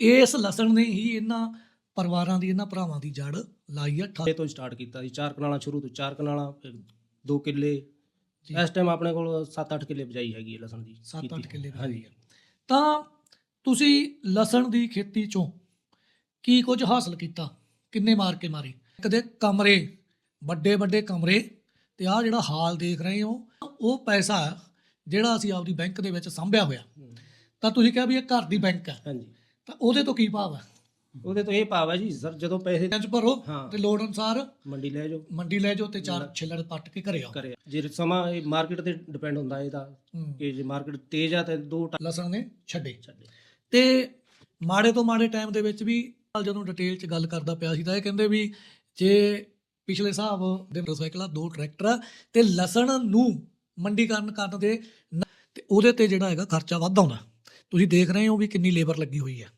ਇਸ ਲਸਣ ਨੇ ਹੀ ਇਹਨਾਂ ਪਰਿਵਾਰਾਂ ਦੀ ਇਹਨਾਂ ਭਰਾਵਾਂ ਦੀ ਜੜ ਲਾਈ ਆ। ਠਾ- ਇਹ ਤੋਂ ਸਟਾਰਟ ਕੀਤਾ ਸੀ ਚਾਰ ਕਨਾਲਾਂ ਸ਼ੁਰੂ ਤੋਂ ਚਾਰ ਕਨਾਲਾਂ ਫਿਰ 2 ਕਿੱਲੇ। ਜੀ। ਇਸ ਟਾਈਮ ਆਪਣੇ ਕੋਲ 7-8 ਕਿੱਲੇ ਬਜਾਈ ਹੈਗੀ ਹੈ ਲਸਣ ਦੀ 7-8 ਕੀਤੀ। ਕਿੱਲੇ ਹਾਂਜੀ। ਤਾਂ ਤੁਸੀਂ ਲਸਣ ਦੀ ਖੇਤੀ ਚੋਂ ਕੀ ਕੁਝ ਹਾਸਲ ਕੀਤਾ? ਕਿੰਨੇ ਮਾਰ ਕੇ ਮਾਰੇ? ਕਦੇ ਕਮਰੇ ਵੱਡੇ ਵੱਡੇ ਕਮਰੇ ਤੇ ਆਹ ਜਿਹੜਾ ਹਾਲ ਦੇਖ ਰਹੇ ਹੋ ਉਹ ਪੈਸਾ ਜਿਹੜਾ ਅਸੀਂ ਆਪਦੀ ਬੈਂਕ ਦੇ ਵਿੱਚ ਸੰਭਿਆ ਹੋਇਆ। ਤਾਂ ਤੁਸੀਂ ਕਿਹਾ ਵੀ ਇਹ ਘਰ ਦੀ ਬੈਂਕ ਹੈ। ਹਾਂਜੀ। ਤਾਂ ਉਹਦੇ ਤੋਂ ਕੀ ਭਾਵ ਹੈ ਉਹਦੇ ਤੋਂ ਇਹ ਭਾਵ ਹੈ ਜੀ ਸਰ ਜਦੋਂ ਪੈਸੇ ਚ ਭਰੋ ਹਾਂ। ਤੇ ਲੋੜ ਅਨੁਸਾਰ ਮੰਡੀ ਲੈ ਜਾਓ। ਮੰਡੀ ਲੈ ਜਾਓ ਤੇ ਚਾਰ ਛਿੱਲੜ ਪੱਟ ਕੇ ਘਰੇ ਆਓ। ਕਰੇ ਜੇ ਸਮਾਂ ਇਹ ਮਾਰਕੀਟ ਤੇ ਡਿਪੈਂਡ ਹੁੰਦਾ ਇਹਦਾ ਹੂੰ। ਕਿ ਜੇ ਮਾਰਕੀਟ ਤੇਜ਼ ਆ ਤੇ ਦੋ ਢਾਈ ਲਸਣ ਨੇ ਛੱਡੇ। ਛੱਡੇ। ਤੇ ਮਾੜੇ ਤੋਂ ਮਾੜੇ ਟਾਈਮ ਦੇ ਵਿੱਚ ਵੀ ਜਦੋਂ ਡਿਟੇਲ 'ਚ ਗੱਲ ਕਰਦਾ ਪਿਆ ਸੀ ਤਾਂ ਇਹ ਕਹਿੰਦੇ ਵੀ ਜੇ ਪਿਛਲੇ ਹਿਸਾਬ ਦੇ ਮੋਟਰਸਾਈਕਲ ਆ ਦੋ ਟਰੈਕਟਰ ਆ ਤੇ ਲਸਣ ਨੂੰ ਮੰਡੀਕਰਨ ਕਰਨ ਦੇ ਨ- ਤੇ ਉਹਦੇ ਤੇ ਜਿਹੜਾ ਹੈਗਾ ਖਰਚਾ ਵੱਧ ਆਉਂਦਾ। ਤੁਸੀਂ ਦੇਖ ਰਹੇ ਹੋ ਵੀ ਕਿੰਨੀ ਲੇਬਰ ਲੱਗੀ ਹੋਈ ਹੈ